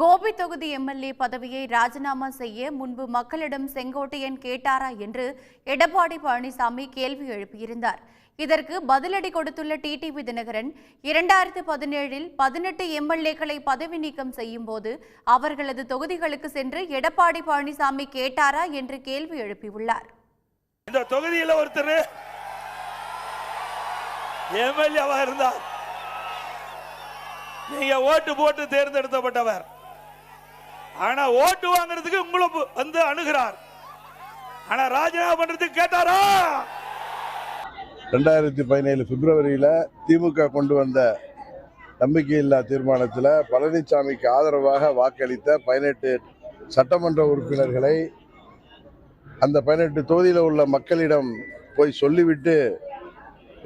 கோபி தொகுதி எம்எல்ஏ பதவியை ராஜினாமா செய்ய முன்பு மக்களிடம் செங்கோட்டையன் கேட்டாரா என்று எடப்பாடி பழனிசாமி கேள்வி எழுப்பியிருந்தார். இதற்கு பதிலடி கொடுத்துள்ள டிடிவி தினகரன் இரண்டாயிரத்து பதினேழில் பதினெட்டு எம்எல்ஏக்களை பதவி நீக்கம் செய்யும் போது அவர்களது தொகுதிகளுக்கு சென்று எடப்பாடி பழனிசாமி கேட்டாரா என்று கேள்வி எழுப்பியுள்ளார். இந்த தொகுதியில் ஒருத்தர் எம்எல்ஏவா இருந்தார். நீங்க ஓட்டு போட்டு தேர்ந்தெடுக்கப்பட்டவர். ஆனா ஓட்டு வாங்குறதுக்கு உங்களை வந்து அணுகிறார். ஆனா ராஜினாமா பண்றதுக்கு கேட்டாரா? ரெண்டாயிரத்தி பதினேழு பிப்ரவரியில் திமுக கொண்டு வந்த நம்பிக்கையில்லா தீர்மானத்தில் பழனிசாமிக்கு ஆதரவாக வாக்களித்த பதினெட்டு சட்டமன்ற உறுப்பினர்களை அந்த பதினெட்டு தொகுதியில் உள்ள மக்களிடம் போய் சொல்லிவிட்டு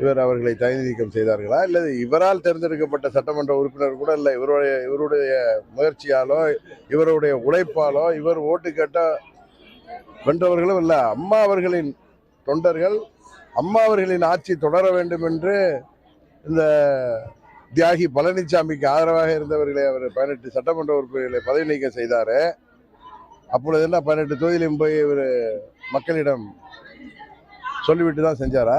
இவர் அவர்களை தகுதி நீக்கம் செய்தார்களா? இல்லை இவரால் தேர்ந்தெடுக்கப்பட்ட சட்டமன்ற உறுப்பினர் கூட இல்லை இவருடைய இவருடைய முயற்சியாலோ இவருடைய உழைப்பாலோ இவர் ஓட்டு கேட்ட வென்றவர்களும் இல்லை அம்மா அவர்களின் தொண்டர்கள் அம்மா அவர்களின் ஆட்சி தொடர வேண்டும் என்று இந்த தியாகி பழனிசாமிக்கு ஆதரவாக இருந்தவர்களை அவர் பதினெட்டு சட்டமன்ற உறுப்பினர்களை பதவி நீக்கம் செய்தார். அப்பொழுது என்ன பதினெட்டு தொகுதியிலும் போய் இவர் மக்களிடம் சொல்லிவிட்டு தான் செஞ்சாரா?